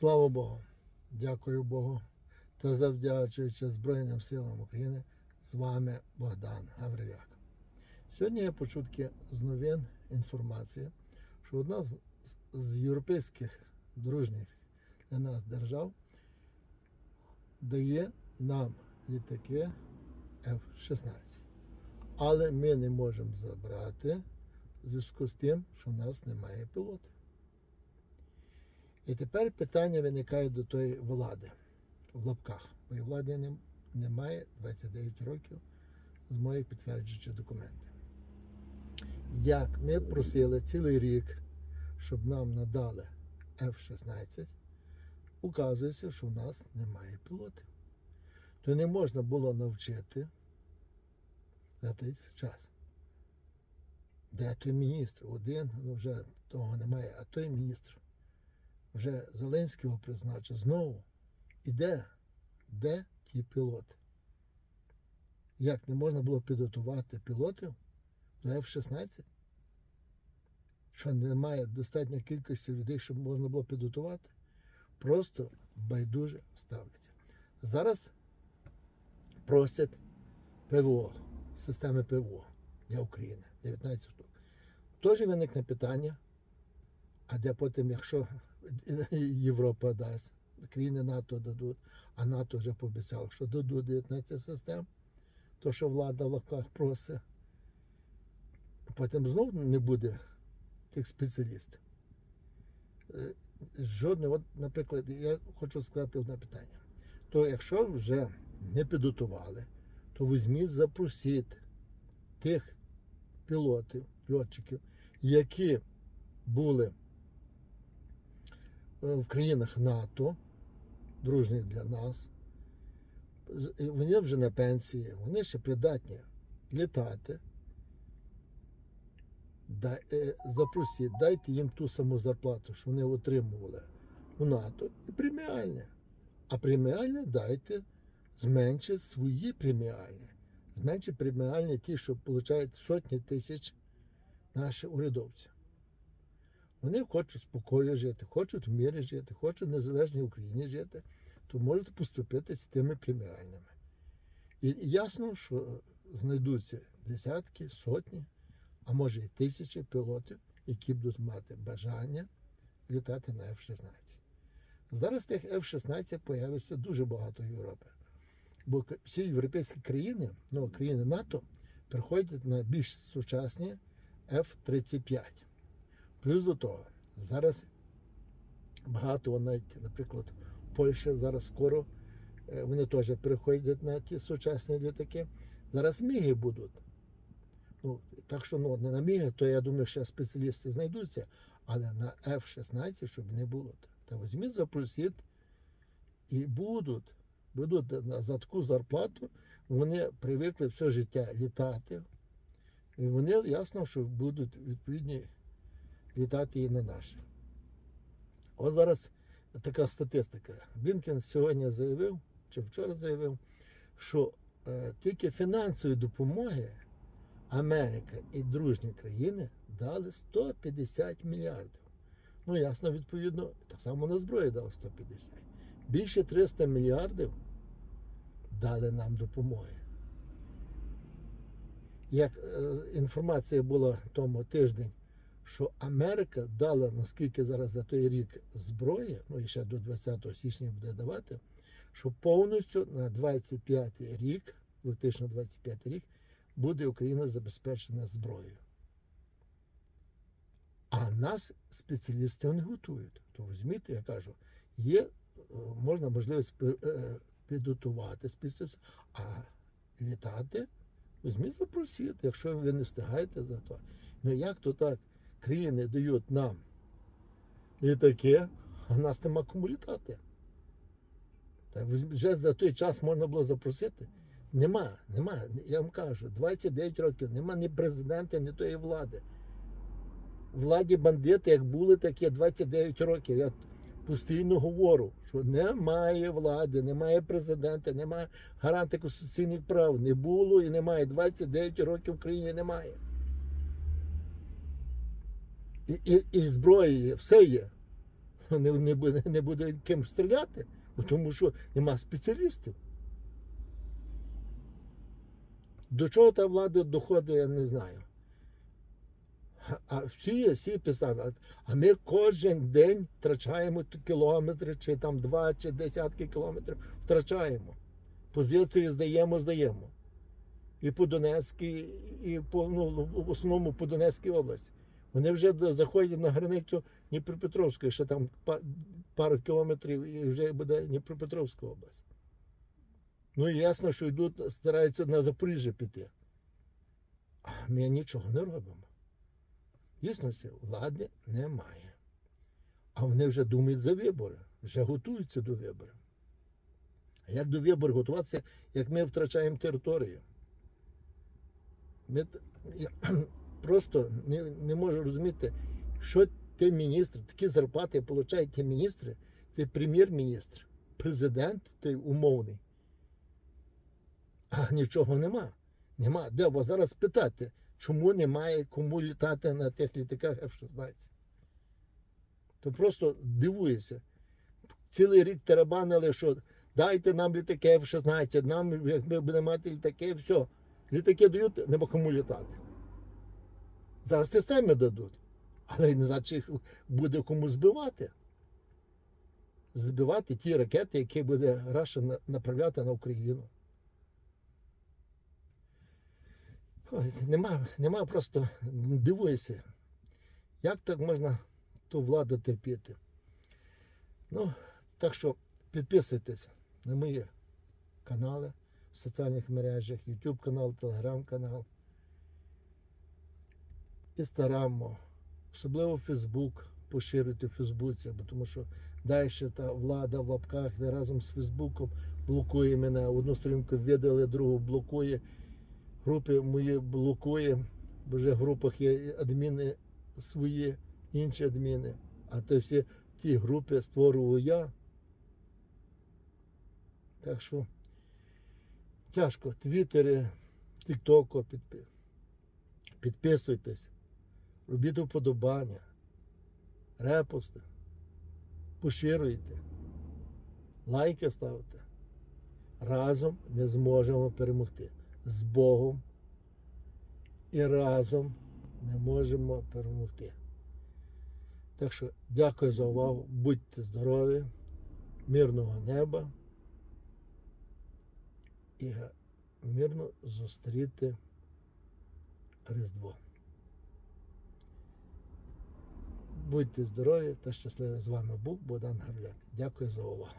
Слава Богу, дякую Богу та завдячуючи Збройним силам України, з вами Богдан Гавриляк. Сьогодні я почув таке з новин інформація, що одна з, з європейських дружніх для нас держав дає нам літаки F-16. Але ми не можемо забрати в зв'язку з тим, що в нас немає пілотів. І тепер питання виникає до тої влади в лапках. І влади не- немає 29 років з моїх підтверджуючих документів. Як ми просили цілий рік, щоб нам надали F-16, указується, що в нас немає пілотів. То не можна було навчити за той час. Де той міністр? Один, ну вже того немає, а той міністр вже Зеленського призначив знову. І де? Де ті пілоти? Як не можна було підготувати пілотів до F-16? Що немає достатньої кількості людей, щоб можна було підготувати? Просто байдуже ставляться. Зараз просять ПВО, системи ПВО для України, 19 штук. Теж виникне питання, а де потім, якщо Європа дасть, країни НАТО дадуть, а НАТО вже пообіцяло, що дадуть 19 систем, то що влада в лапках просить, потім знову не буде тих спеціалістів. Е, Жодне, от, наприклад, я хочу сказати одне питання. То якщо вже не підготували, то візьміть, запросіть тих пілотів, льотчиків, які були в країнах НАТО, дружніх для нас. Вони вже на пенсії, вони ще придатні літати. Дай, е, запросіть, дайте їм ту саму зарплату, що вони отримували у НАТО, і преміальне. А преміальне дайте зменшить свої преміальні. Зменшить преміальні ті, що отримують сотні тисяч наші урядовці. Вони хочуть спокою жити, хочуть в мірі жити, хочуть незалежній Україні жити, то можуть поступити з тими преміальними. І і ясно, що знайдуться десятки, сотні, а може і тисячі пілотів, які будуть мати бажання літати на F-16. Зараз тих F-16 появиться дуже багато в Європі. Бо всі європейські країни, ну, країни НАТО, переходять на більш сучасні F-35. Плюс до того, зараз багато навіть, наприклад, Польща зараз скоро е, вони теж переходять на ті сучасні літаки. Зараз міги будуть. Ну, так що ну, на міги, то я думаю, що спеціалісти знайдуться, але на F-16, щоб не було. Та візьміть, запросіть і будуть. Будуть за таку зарплату, вони привикли все життя літати. І вони ясно, що будуть відповідні літати і на наші. От зараз така статистика. Блінкен сьогодні заявив, чи вчора заявив, що е, тільки фінансової допомоги Америка і дружні країни дали 150 мільярдів. Ну, ясно, відповідно, так само на зброю дали 150. Більше 300 мільярдів дали нам допомоги. Як е, інформація була тому тиждень, що Америка дала, наскільки зараз за той рік зброї, ну і ще до 20 січня буде давати, що повністю на 25 рік, 2025 рік, буде Україна забезпечена зброєю. А нас спеціалісти не готують. То візьміть, я кажу, є, е, можна можливість е, підготувати спеціалістів, а літати, візьміть запросіть, якщо ви не встигаєте за то. Ну як то так? Країни дають нам літаки, а нас нема кому літати. Так вже за той час можна було запросити. Нема, нема. Я вам кажу, 29 років, нема ні президента, ні тої влади. Владі бандити, як були, так є 29 років. Я постійно говорю, що немає влади, немає президента, немає гаранта конституційних прав. Не було і немає. 29 років в країні немає. І, і, і зброї все є. не, не, буде, не буде ким стріляти, тому що нема спеціалістів. До чого та влада доходить, я не знаю. А- всі, всі писали, а ми кожен день втрачаємо кілометри, чи там два, чи десятки кілометрів втрачаємо. Позиції здаємо, здаємо. І по Донецькій, і по, ну, в основному по Донецькій області. Вони вже заходять на границю Дніпропетровської, ще там пару кілометрів і вже буде Дніпропетровська область. Ну і ясно, що йдуть, стараються на Запоріжжя піти. А ми нічого не робимо. Дійсності влади немає. А вони вже думають за вибори, вже готуються до виборів. А як до виборів готуватися, як ми втрачаємо територію? Ми, просто не, не можу розуміти, що ті міністри, такі зарплати отримують ті міністри, ти прем'єр-міністр, президент той умовний. А нічого нема. Нема. Де бо зараз питати, чому немає кому літати на тих літаках F-16? То просто дивуєшся. Цілий рік тарабанили, що дайте нам літаки F-16, нам, як ми будемо мати літаки, все. Літаки дають, нема кому літати. Зараз системи дадуть, але не значить буде кому збивати. Збивати ті ракети, які буде Раша направляти на Україну. Ой, нема, нема просто дивуюся, як так можна ту владу терпіти. Ну, так що підписуйтесь на мої канали в соціальних мережах, YouTube канал, Telegram канал, Інстаграм, особливо Фейсбук, поширюйте в Фейсбуці, бо тому що далі та влада в лапках де разом з Фейсбуком блокує мене. Одну сторінку видали, другу блокує групи мої блокує, бо вже в групах є адміни свої, інші адміни. А то всі ті групи створював я. Так що тяжко. Твіттери, Тіктоку підпи... підписуйтесь, робіть вподобання, репости, поширюйте, лайки ставте. Разом не зможемо перемогти з Богом і разом не можемо перемогти. Так що дякую за увагу. Будьте здорові, мирного неба і мирно зустріти Різдво. Будьте здорові та щасливі. З вами був Богдан Гарляк. Дякую за увагу.